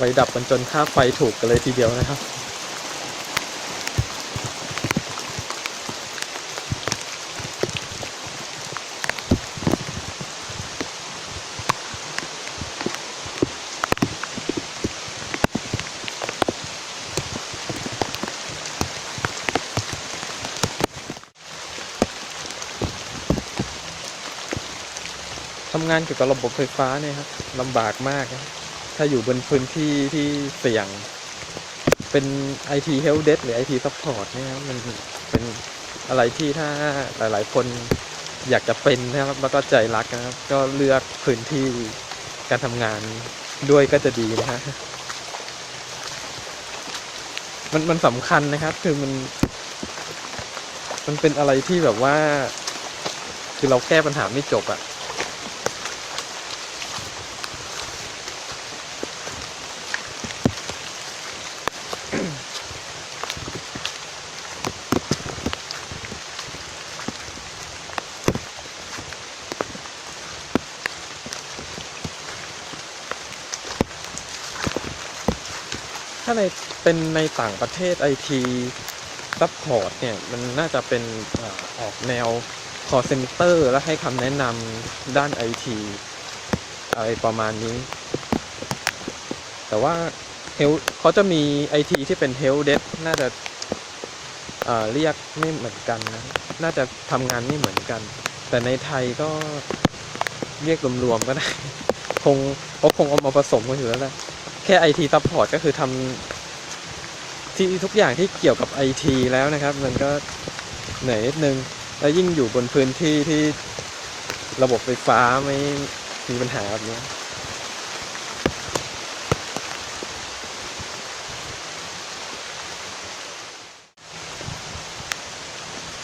ไฟดับกันจนค่าไฟถูกกันเลยทีเดียวนะครับทำงานเกี่ยวกับระบบไฟฟ้าเนี่ยครับลำบากมากนะ ถ้าอยู่บนพื้นที่ที่เสี่ยง เป็น IT Help Desk หรือ IT Support เนี่ยครับมันเป็นอะไรที่ถ้าหลาย ๆ คนอยากจะเป็นนะครับแล้วก็ใจรักนะครับ ก็เลือกพื้นที่การทำงานด้วยก็จะดีนะฮะมันมันสำคัญนะครับ คือมัน มันเป็นอะไรที่แบบว่า คือเราแก้ปัญหาไม่จบอะ ถ้าใน เป็นในต่างประเทศไอทีซัพพอร์ตเนี่ย มันน่าจะเป็นออกแนว call center และให้คำแนะนำด้านไอทีอะไรประมาณนี้ แต่ว่า Health เขาจะมีไอทีที่เป็น Health Desk น่าจะเรียกไม่เหมือนกันนะ น่าจะทำงานไม่เหมือนกัน แต่ในไทยก็เรียกรวมๆก็ได้ คงเขาคงเอามาผสมกันอยู่แล้วแหละ แค่ IT Support ก็คือทำ ที่ทุกอย่างที่เกี่ยวกับ IT แล้วนะครับ มันก็เหนื่อยนิดนึง แล้วยิ่งอยู่บนพื้นที่ที่ระบบไฟฟ้าไม่มีปัญหาแบบนี้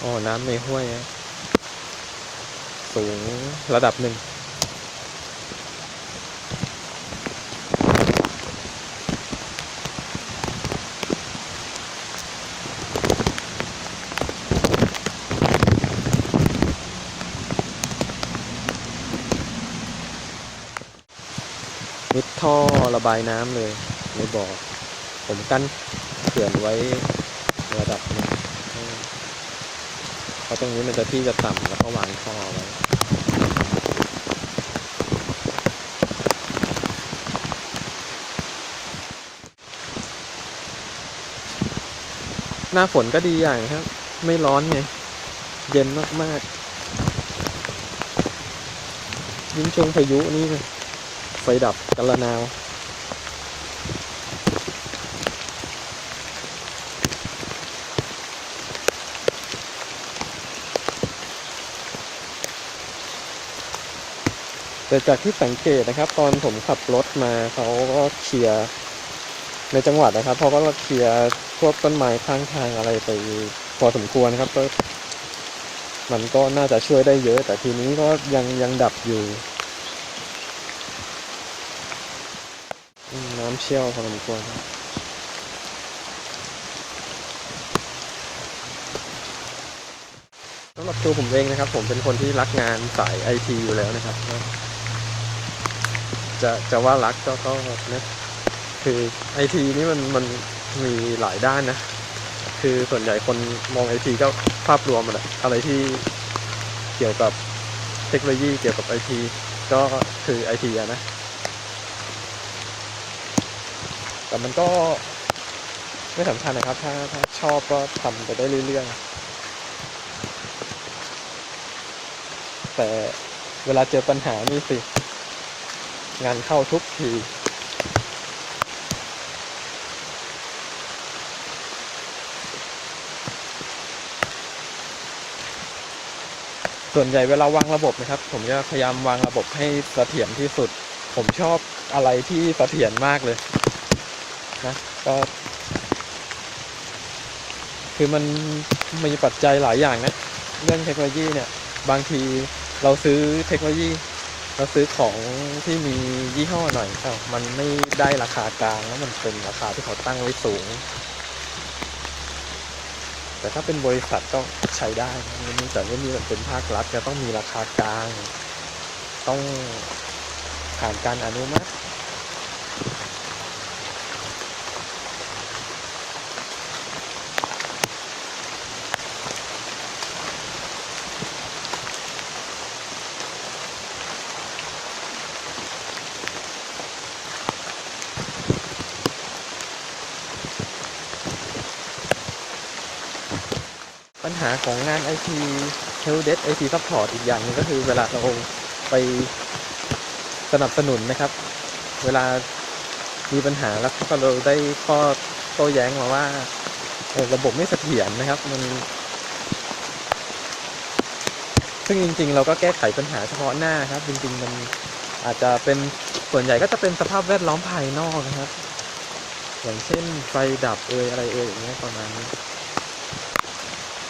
อ๋อ น้ำในห้วยนะสูงระดับหนึ่ง ท่อระบายน้ำเลยในบ่อผมกั้นเขื่อนไว้ระดับนึงเพราะตรงนี้มันจะที่จะต่ำแล้วก็วางท่อไว้หน้าฝนก็ดีอย่างครับ ไม่ร้อนไง เย็นมากๆ ยิ่งช่วงพายุนี่เลย ไฟดับกันละนาวแต่จากที่สังเกตนะครับ ตอนผมขับรถมาเขาก็เคลียร์ในจังหวัดนะครับเขาก็เคลียร์พวกต้นไม้ข้างทางอะไรไปพอสมควรนะครับก็มันก็น่าจะช่วยได้เยอะ แต่ทีนี้ก็ยังยังดับอยู่ อืม น้ำเชี่ยวพอสมควรสำหรับตัวผมเองนะครับ ผมเป็นคนที่รักงานสายไอทีอยู่แล้วนะครับ จะจะว่ารักก็ก็นะคือไอทีนี่มันมันมีหลายด้านนะ คือส่วนใหญ่คนมองไอทีก็ภาพรวมมันอะอะไรที่เกี่ยวกับเทคโนโลยีเกี่ยวกับไอทีก็คือไอทีนะ แต่มันก็ไม่สำคัญนะครับ ถ้าถ้าชอบก็ทำไปได้เรื่อยๆ แต่เวลาเจอปัญหานี่สิ งานเข้าทุกที ส่วนใหญ่เวลาวางระบบนะครับ ผมจะพยายามวางระบบให้เสถียรที่สุด ผมชอบอะไรที่เสถียรมากเลย นะก็คือมันมีปัจจัยหลายอย่างนะ เรื่องเทคโนโลยีเนี่ย บางทีเราซื้อเทคโนโลยี เราซื้อของที่มียี่ห้อหน่อยอ้าวมันไม่ได้ราคากลางแล้วมันเป็นราคาที่เขาตั้งไว้สูง แต่ถ้าเป็นบริษัทก็ใช้ได้นะมันแต่ไม่มีแบบเป็นภาครัฐจะต้องมีราคากลาง ต้องผ่านการอนุมัติ ของงาน IT Help Desk IT Support อีกอย่างนึงก็คือเวลาเราไปสนับสนุนนะครับ เวลามีปัญหาแล้วก็เราได้ข้อโต้แย้งมาว่าระบบไม่เสถียรนะครับมัน ซึ่งจริง ๆ เราก็แก้ไขปัญหาเฉพาะหน้าครับ จริง ๆ มันอาจจะเป็นส่วนใหญ่ก็จะเป็นสภาพแวดล้อมภายนอกนะครับ อย่างเช่นไฟดับเอยอะไรเอยอย่างเงี้ยประมาณนี้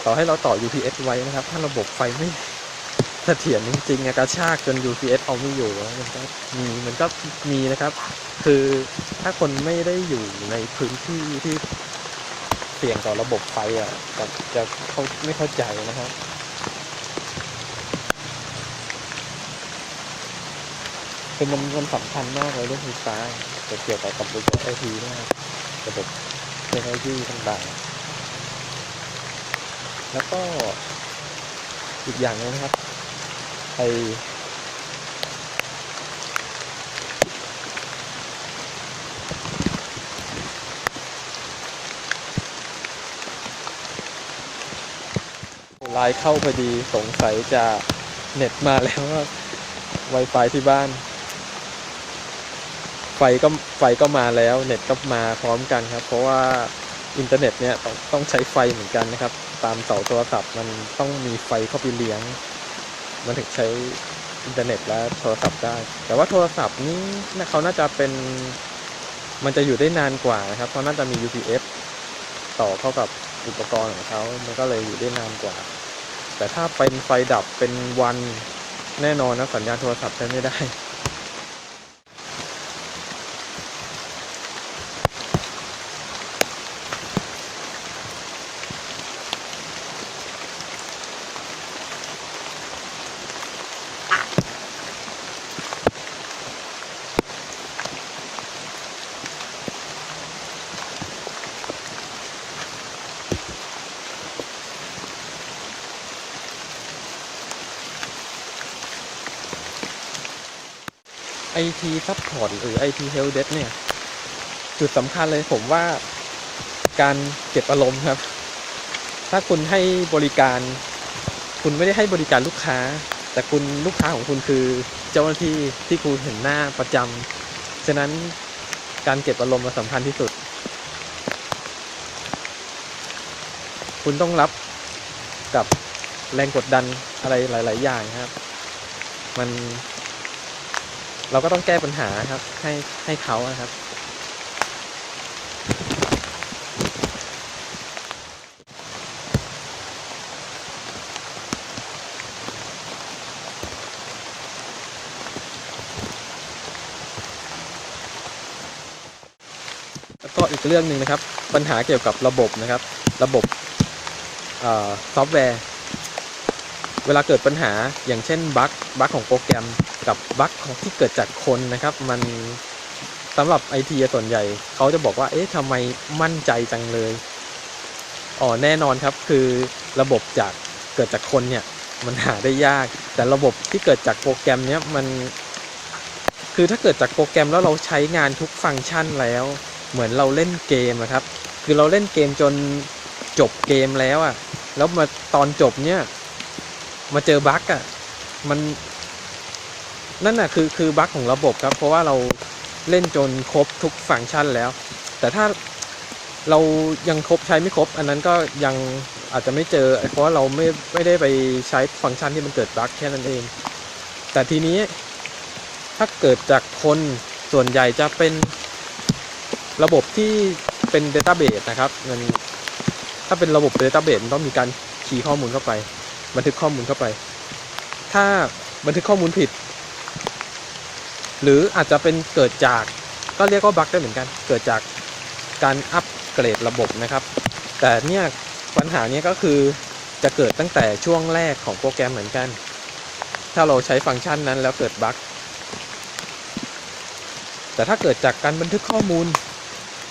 ต่อให้เราต่อ UPS ไว้นะครับ ถ้าระบบไฟไม่เสถียรจริงๆอะกระชากจน UPS เอาไม่อยู่มันก็มีมันก็มีนะครับ คือถ้าคนไม่ได้อยู่ในพื้นที่ที่เสี่ยงต่อระบบไฟอะจะจะเขาไม่เข้าใจนะครับคือมันมันสำคัญมากเลยเรื่องไฟฟ้าจะเกี่ยวกับกับระบบไอทีมากระบบเทคโนโลยีต่างๆ แล้วก็อีกอย่างหนึงนะครับไอไลน์เข้าพอดีสงสัยจะเน็ตมาแล้วว่า Wi-Fi ที่บ้าน ไฟก็ไฟก็มาแล้ว เน็ตก็มาพร้อมกันครับ เพราะว่าอินเทอร์เน็ตเนี่ยต้องต้องใช้ไฟเหมือนกันนะครับ ตามเสาโทรศัพท์ มันต้องมีไฟเข้าไปเลี้ยง มันถึงใช้อินเทอร์เน็ตและโทรศัพท์ได้ แต่ว่าโทรศัพท์นี้น่าเขาน่าจะเป็น มันจะอยู่ได้นานกว่านะครับ เพราะน่าจะมี UPS ต่อเข้ากับอุปกรณ์ของเขา มันก็เลยอยู่ได้นานกว่า แต่ถ้าเป็นไฟดับเป็นวันแน่นอนนะสัญญาณโทรศัพท์ใช้ไม่ได้ IT Support หรือ IT Help Desk เนี่ย จุดสำคัญเลยผมว่าการเก็บอารมณ์ครับ ถ้าคุณให้บริการ คุณไม่ได้ให้บริการลูกค้า แต่คุณลูกค้าของคุณคือเจ้าหน้าที่ที่คุณเห็นหน้าประจำฉะนั้นการเก็บอารมณ์มันสำคัญที่สุด คุณต้องรับกับแรงกดดันอะไรหลาย ๆ อย่างครับ มัน เราก็ต้องแก้ปัญหาครับ ให้ให้เขานะครับ แล้วก็อีกเรื่องหนึ่งนะครับ ปัญหาเกี่ยวกับระบบนะครับ ระบบซอฟต์แวร์ เวลาเกิดปัญหาอย่างเช่นบั๊กบั๊กของโปรแกรม กับบั๊กของที่เกิดจากคนนะครับ มันสำหรับไอทีส่วนใหญ่เขาจะบอกว่า เอ๊ะทำไมมั่นใจจังเลยอ๋อแน่นอนครับคือระบบจากเกิดจากคนเนี่ยมันหาได้ยาก แต่ระบบที่เกิดจากโปรแกรมเนี้ยมันคือถ้าเกิดจากโปรแกรมแล้วเราใช้งานทุกฟังก์ชันแล้ว เหมือนเราเล่นเกมอะครับ คือเราเล่นเกมจนจบเกมแล้วอะแล้วมาตอนจบเนี่ย มาเจอบั๊กอะมัน นั่นน่ะคือคือบั๊กของระบบครับ เพราะว่าเราเล่นจนครบทุกฟังก์ชันแล้ว แต่ถ้าเรายังครบใช้ไม่ครบ อันนั้นก็ยังอาจจะไม่เจอ เพราะเราไม่ไม่ได้ไปใช้ฟังก์ชันที่มันเกิดบั๊กแค่นั้นเอง แต่ทีนี้ถ้าเกิดจากคนส่วนใหญ่จะเป็นระบบที่เป็น Database นะครับมันถ้าเป็นระบบ Database มันต้องมีการคีย์ข้อมูลเข้าไป บันทึกข้อมูลเข้าไป ถ้าบันทึกข้อมูลผิด หรืออาจจะเป็นเกิดจากก็เรียกว่าบั๊กได้เหมือนกัน เกิดจากการอัปเกรดระบบนะครับ แต่เนี่ยปัญหาเนี้ยก็คือจะเกิดตั้งแต่ช่วงแรกของโปรแกรมเหมือนกัน ถ้าเราใช้ฟังก์ชันนั้นแล้วเกิดบั๊กแต่ถ้าเกิดจากการบันทึกข้อมูล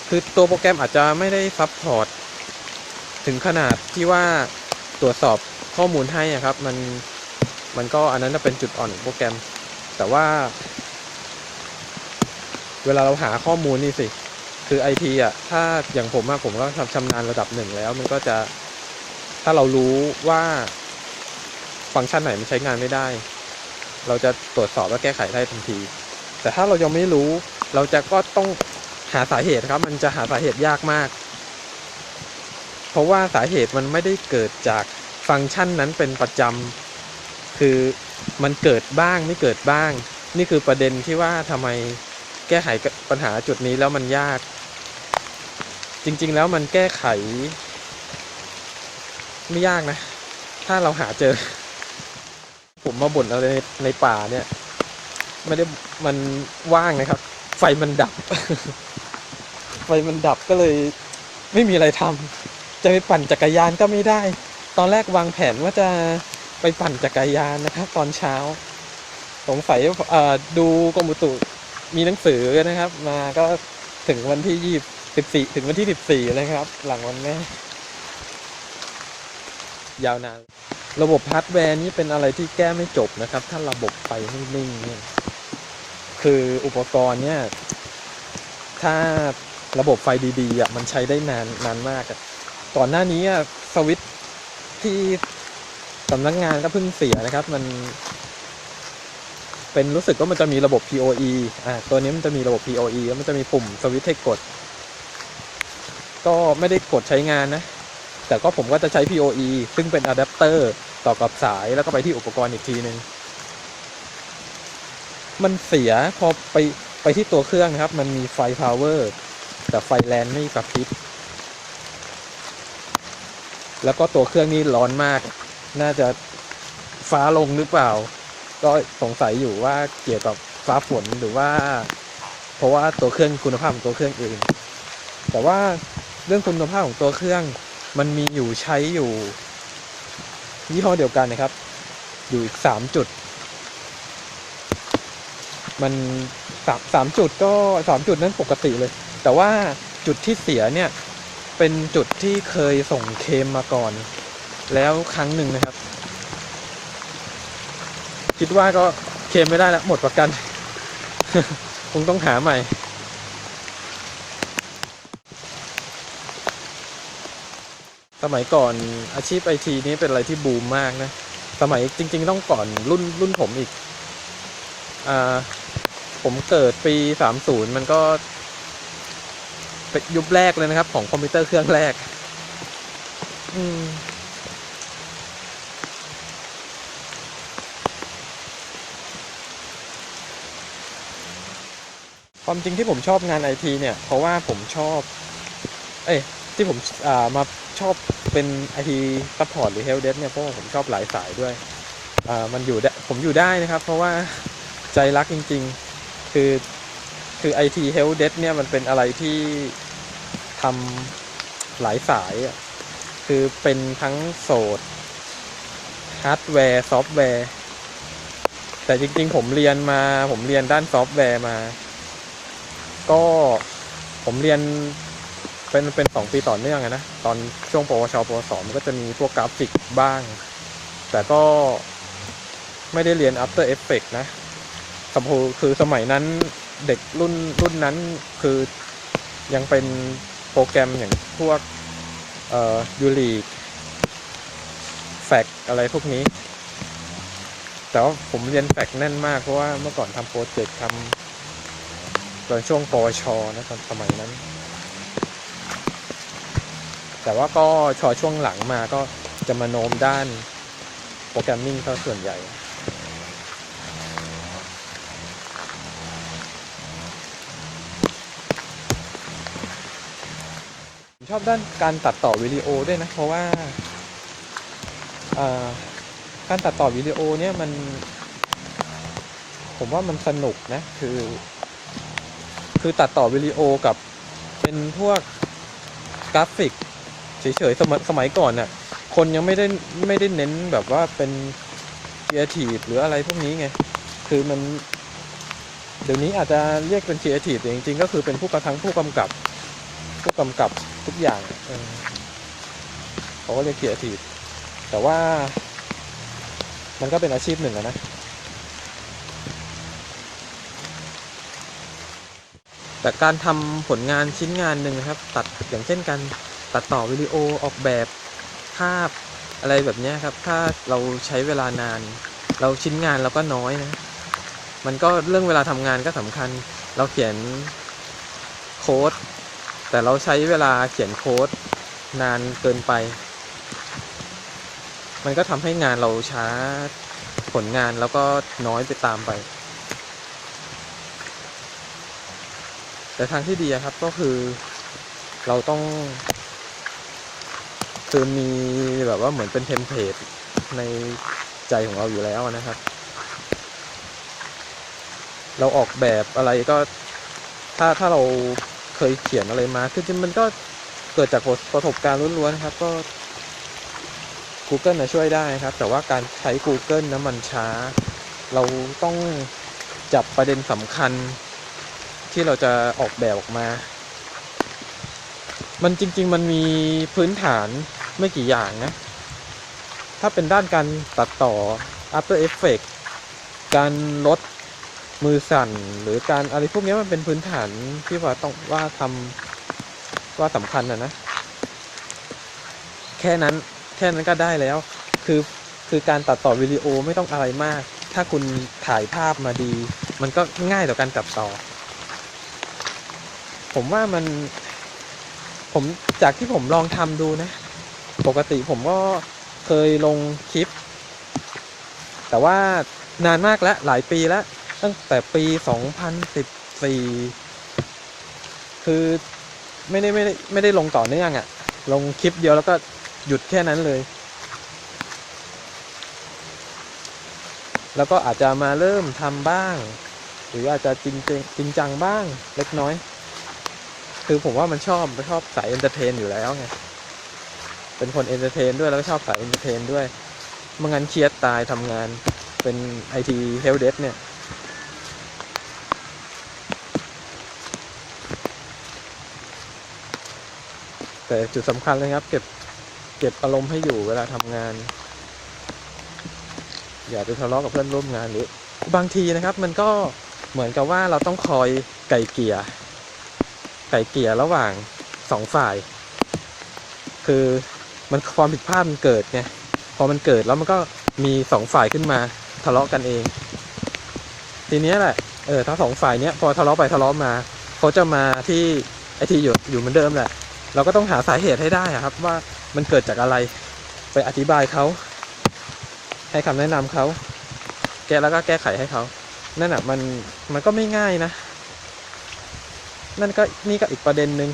คือตัวโปรแกรมอาจจะไม่ได้ซับพอร์ตถึงขนาดที่ว่าตรวจสอบข้อมูลให้อะครับ มันมันก็อันนั้นจะเป็นจุดอ่อนของโปรแกรม แต่ว่า เวลาเราหาข้อมูลนี่สิ คือไอทีอะ ถ้าอย่างผมอะผมก็ชำนาญระดับหนึ่งแล้ว มันก็จะ ถ้าเรารู้ว่าฟังก์ชันไหนมันใช้งานไม่ได้ เราจะตรวจสอบและแก้ไขได้ทันที แต่ถ้าเรายังไม่รู้ เราจะก็ต้องหาสาเหตุครับ มันจะหาสาเหตุยากมาก เพราะว่าสาเหตุมันไม่ได้เกิดจากฟังก์ชันนั้นเป็นประจำคือมันเกิดบ้างไม่เกิดบ้าง นี่คือประเด็นที่ว่าทำไม แก้ไขปัญหาจุดนี้แล้วมันยาก จริง ๆ แล้วมันแก้ไข ไม่ยากนะ ถ้าเราหาเจอ ผมมาบ่นอะไรในในป่าเนี่ย ไม่ได้มันว่างนะครับ ไฟมันดับ ไฟมันดับก็เลย ไม่มีอะไรทำจะไปปั่นจักรยานก็ไม่ได้ ตอนแรกวางแผนว่าจะไปปั่นจักรยานนะครับ ตอนเช้าสงสัยดูกรมอุตุ มีหนังสือนะครับ มาก็ถึงวันที่ยี่สิบสี่ถึงวันที่สิบสี่เลยครับ หลังวันแม่ยาวนาน ระบบฮาร์ดแวร์นี้เป็นอะไรที่แก้ไม่จบนะครับ ถ้าระบบไฟไม่นิ่งเนี่ยคืออุปกรณ์เนี่ย ถ้าระบบไฟดีๆอะมันใช้ได้นานนานมากอะก่อนหน้านี้อะสวิตที่สำนักงานก็เพิ่งเสียนะครับ มัน เป็นรู้สึกว่ามันจะมีระบบ PoE อ่าตัวนี้มันจะมีระบบ PoE แล้วมันจะมีปุ่มสวิตช์ให้กด ก็ไม่ได้กดใช้งานนะ แต่ก็ผมก็จะใช้ PoE ซึ่งเป็นอะแดปเตอร์ต่อกับสายแล้วก็ไปที่อุปกรณ์อีกทีหนึ่งมันเสียพอไปไปที่ตัวเครื่องนะครับ มันมีไฟพาวเวอร์แต่ไฟแลนไม่กระพริบแล้วก็ตัวเครื่องนี้ร้อนมาก น่าจะฟ้าลงหรือเปล่า ก็สงสัยอยู่ว่าเกี่ยวกับฟ้าฝนหรือว่า เพราะว่าตัวเครื่องคุณภาพของตัวเครื่องเอง แต่ว่าเรื่องคุณภาพของตัวเครื่องมันมีอยู่ใช้อยู่ยี่ห้อเดียวกันนะครับ อยู่อีกสามจุด มันสามสามจุดก็สามจุดนั้นปกติเลย แต่ว่าจุดที่เสียเนี่ยเป็นจุดที่เคยส่งเคมมาก่อน แล้วครั้งหนึ่งนะครับ คิดว่าก็เคลมไม่ได้แล้วหมดประกัน คงต้องหาใหม่ สมัยก่อนอาชีพไอทีนี้เป็นอะไรที่บูมมากนะ สมัยจริง ๆ ต้องก่อนรุ่นรุ่นผมอีกอผมเกิดปี 30 มันก็เป็นยุคแรกเลยนะครับ ของคอมพิวเตอร์เครื่องแรก อืม ความจริงที่ผมชอบงานไอทีเนี่ย เพราะว่าผมชอบ เอ้ยที่ผมอ่ามาชอบเป็นไอทีซัพพอร์ตหรือเฮลเดสเนี่ยเพราะว่าผมชอบหลายสายด้วยอ่ามันอยู่ได้ผมอยู่ได้นะครับ เพราะว่าใจรักจริง ๆ คือคือไอทีเฮลเดสเนี่ยมันเป็นอะไรที่ทำหลายสายอะคือเป็นทั้งโสดฮาร์ดแวร์ ซอฟต์แวร์ แต่จริง ๆ ผมเรียนมาผมเรียนด้านซอฟต์แวร์มา ก็ผมเรียนเป็นเป็นสองปีต่อเนื่องนะ ตอนช่วงปวชปวสมันก็จะมีพวกกราฟิกบ้าง แต่ก็ไม่ได้เรียน After Effect นะสมโภคือสมัยนั้นเด็กรุ่นรุ่นนั้นคือยังเป็นโปรแกรมอย่างพวกเอ่อยูรีแฟกอะไรพวกนี้ แต่ว่าผมเรียนแฟกแน่นมากเพราะว่าเมื่อก่อนทำโปรเจกต์ทำ ตอนช่วงปวชนะตอนสมัยนั้น แต่ว่าก็ชอช่วงหลังมาก็จะมาโน้มด้านโปรแกรมมิ่งซะส่วนใหญ่ชอบด้านการตัดต่อวิดีโอด้วยนะ เพราะว่าอ่าการตัดต่อวิดีโอเนี่ยมัน ผมว่ามันสนุกนะ คือ คือตัดต่อวิดีโอกับเป็นพวกกราฟิกเฉยๆสมัยสมัยก่อนน่ะคนยังไม่ได้ไม่ได้เน้นแบบว่าเป็นครีเอทีฟหรืออะไรพวกนี้ไง คือมัน เดี๋ยวนี้อาจจะเรียกเป็นครีเอทีฟแต่จริงๆ ก็คือเป็นผู้กระทั้งผู้กำกับ ผู้กำกับทุกอย่างเขาก็เรียกครีเอทีฟแต่ว่า มันก็เป็นอาชีพหนึ่งนะ แต่การทำผลงานชิ้นงานหนึ่งนะครับ ตัดอย่างเช่นการตัดต่อวิดีโอออกแบบภาพอะไรแบบนี้ครับ ถ้าเราใช้เวลานาน เราชิ้นงานเราก็น้อยนะ มันก็เรื่องเวลาทำงานก็สำคัญ เราเขียนโค้ดแต่เราใช้เวลาเขียนโค้ดนานเกินไป มันก็ทำให้งานเราช้าผลงานแล้วก็น้อยไปตามไป แต่ทางที่ดีครับก็คือเราต้อง คือมีแบบว่าเหมือนเป็นเทมเพลตในใจของเราอยู่แล้วนะครับ เราออกแบบอะไรก็ถ้าถ้าเราเคยเขียนอะไรมาคือจริงมันก็เกิดจากประสบการณ์ล้วนๆนะครับก็ Google นะช่วยได้ครับ แต่ว่าการใช้ Google นะมันช้า เราต้องจับประเด็นสำคัญ ที่เราจะออกแบบออกมา มันจริง ๆ มันมีพื้นฐานไม่กี่อย่างนะ ถ้าเป็นด้านการตัดต่อ After Effects การลดมือสั่น หรือการอะไรพวกนี้มันเป็นพื้นฐานที่ว่าต้องว่าทำว่าสำคัญนะนะ แค่นั้นแค่นั้นก็ได้แล้ว คือคือการตัดต่อวิดีโอไม่ต้องอะไรมาก ถ้าคุณถ่ายภาพมาดี มันก็ง่ายต่อการตัดต่อ ผมว่ามัน ผมจากที่ผมลองทำดูนะ ปกติผมก็เคยลงคลิป แต่ว่านานมากแล้วหลายปีแล้ว ตั้งแต่ปี 2014 คือไม่ได้ไม่ได้ไม่ได้ลงต่อเนื่องอะ่ะ ลงคลิปเดียวแล้วก็หยุดแค่นั้นเลย แล้วก็อาจจะมาเริ่มทำบ้าง หรืออาจจะจริงจริงจริงจังบ้างเล็กน้อย คือผมว่ามันชอบชอบสายเอนเตอร์เทนอยู่แล้วไง เป็นคนเอนเตอร์เทนด้วยแล้วก็ชอบสายเอนเตอร์เทนด้วยมื่องั้นเครียดตายทำงานเป็นไอทีเฮลเดสเนี่ย แต่จุดสำคัญเลยครับ เก็บเก็บอารมณ์ให้อยู่เวลาทำงาน อย่าไปทะเลาะกับเพื่อนร่วมงานหรือ บางทีนะครับ มันก็เหมือนกับว่าเราต้องคอยไก่เกลี่ย ก่เกลี่ยระหว่างสองฝ่าย คือมันความผิดพลาดมันเกิดไงพอมันเกิดแล้วมันก็มีสองฝ่ายขึ้นมาทะเลาะกันเอง ทีเนี้ยแหละเออทั้งสองฝ่ายเนี้ยพอทะเลาะไปทะเลาะมาเขาจะมาที่ไอทีอยู่อยู่เหมือนเดิมแหละ เราก็ต้องหาสาเหตุให้ได้อะครับ ว่ามันเกิดจากอะไร ไปอธิบายเขาให้คำแนะนำเขาแก้แล้วก็แก้ไขให้เขานั่นอะมันมันก็ไม่ง่ายนะ นั่นก็นี่ก็อีกประเด็นหนึ่ง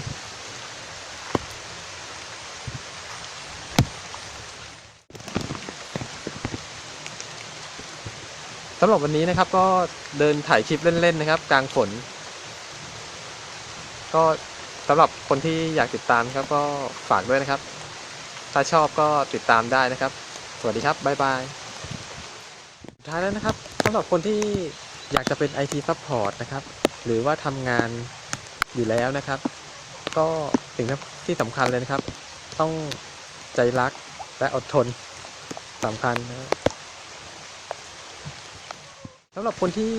สำหรับวันนี้นะครับก็เดินถ่ายคลิปเล่นๆนะครับ กลางฝน ก็สำหรับคนที่อยากติดตามครับก็ฝากด้วยนะครับ ถ้าชอบก็ติดตามได้นะครับ สวัสดีครับ บ๊ายบายสุดท้ายแล้วนะครับสำหรับคนที่อยากจะเป็น IT Support นะครับ หรือว่าทำงาน อยู่แล้วนะครับ ก็สิ่งที่สำคัญเลยนะครับ ต้องใจรักและอดทนสำคัญนะสำหรับคนที่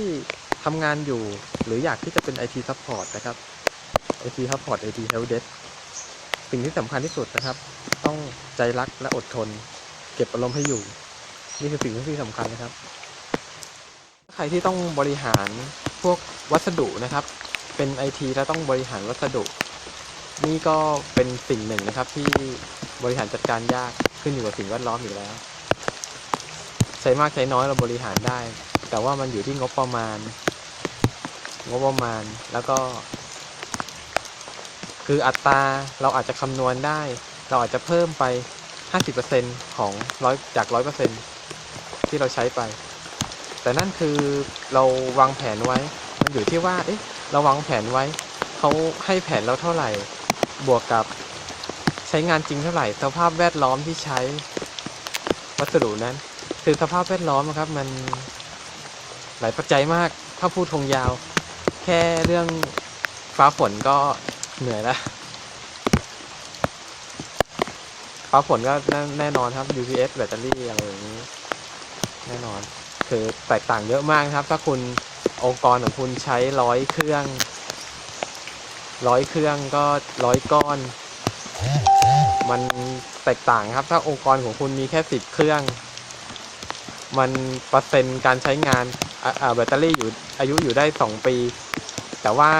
ทำงานอยู่หรืออยากที่จะเป็น IT Support นะครับ IT Support IT Help Desk สิ่งที่สำคัญที่สุดนะครับ ต้องใจรักและอดทน เก็บอารมณ์ให้อยู่ นี่คือสิ่งที่สำคัญนะครับ ใครที่ต้องบริหารพวกวัสดุนะครับ เป็นไอทีแล้วต้องบริหารวัสดุ นี่ก็เป็นสิ่งหนึ่งนะครับที่บริหารจัดการยากขึ้นอยู่กับสิ่งแวดล้อมอยู่แล้ว ใช้มากใช้น้อยเราบริหารได้ แต่ว่ามันอยู่ที่งบประมาณ งบประมาณแล้วก็ คืออัตราเราอาจจะคำนวณได้ เราอาจจะเพิ่มไป 50%ของร้อยจาก 100%ที่เราใช้ไป แต่นั่นคือเราวางแผนไว้ มันอยู่ที่ว่าเอ๊ะ เราวางแผนไว้เขาให้แผนเราเท่าไหร่ บวกกับใช้งานจริงเท่าไหร่ สภาพแวดล้อมที่ใช้ วัสดุนั้น คือสภาพแวดล้อมนะครับ มันหลายปัจจัยมาก ถ้าพูดทงยาว แค่เรื่องฟ้าฝนก็เหนื่อยแล้วฟ้าฝนก็แน่แนนอนครับ UPS แบตเตอรี่อะไรอย่างนี้ แน่นอน คือแตกต่างเยอะมากครับ ถ้าคุณ องค์กรของคุณใช้ร้อยเครื่องร้อยเครื่องก็ร้อยก้อน มันแตกต่างครับ ถ้าองค์กรของคุณมีแค่สิบเครื่อง มันเปอร์เซ็นต์การใช้งานแบตเตอรี่อยู่อายุอยู่ได้สองปี แต่ว่า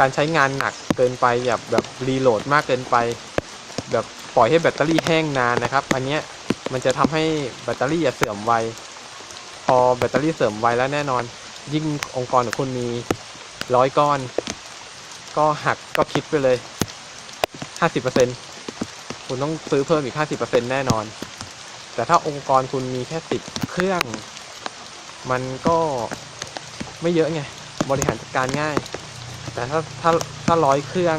การใช้งานหนักเกินไปแบบแบบรีโหลดมากเกินไป แบบปล่อยให้แบตเตอรี่แห้งนานนะครับ อันเนี้ยมันจะทำให้แบตเตอรี่เสื่อมไว พอแบตเตอรี่เสื่อมไวแล้วแน่นอน ยิ่งองค์กรของคุณมีร้อยก้อน ก็หักก็คิดไปเลยห้าสิบเปอร์เซ็นคุณต้องซื้อเพิ่มอีกห้าสิบเปอร์เซ็นแน่นอน แต่ถ้าองค์กรคุณมีแค่สิบเครื่อง มันก็ไม่เยอะไง บริหารจัดการง่าย แต่ถ้าถ้าถ้าร้อยเครื่อง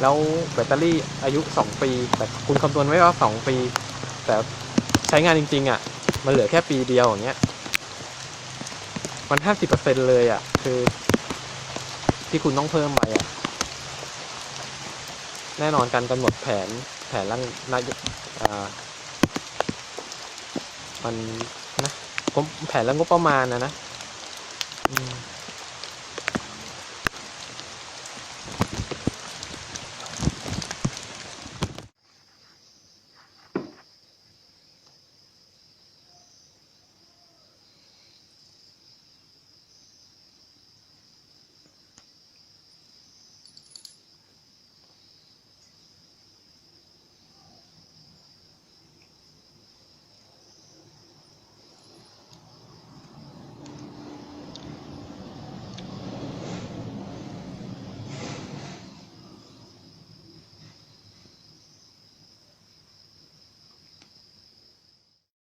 แล้วแบตเตอรี่อายุ2ปี แต่คุณคำนวณไว้ว่า2ปี แต่ใช้งานจริง ๆอะ มันเหลือแค่ปีเดียวอย่างเงี้ย มันถ้าสิบเปอร์เซ็นเลยอะ คือ ที่คุณต้องเพิ่มไปอะ แน่นอนการกำหนดแผนแผนร่างนายอ่ามันนะแผนและงบประมาณนะนะอืม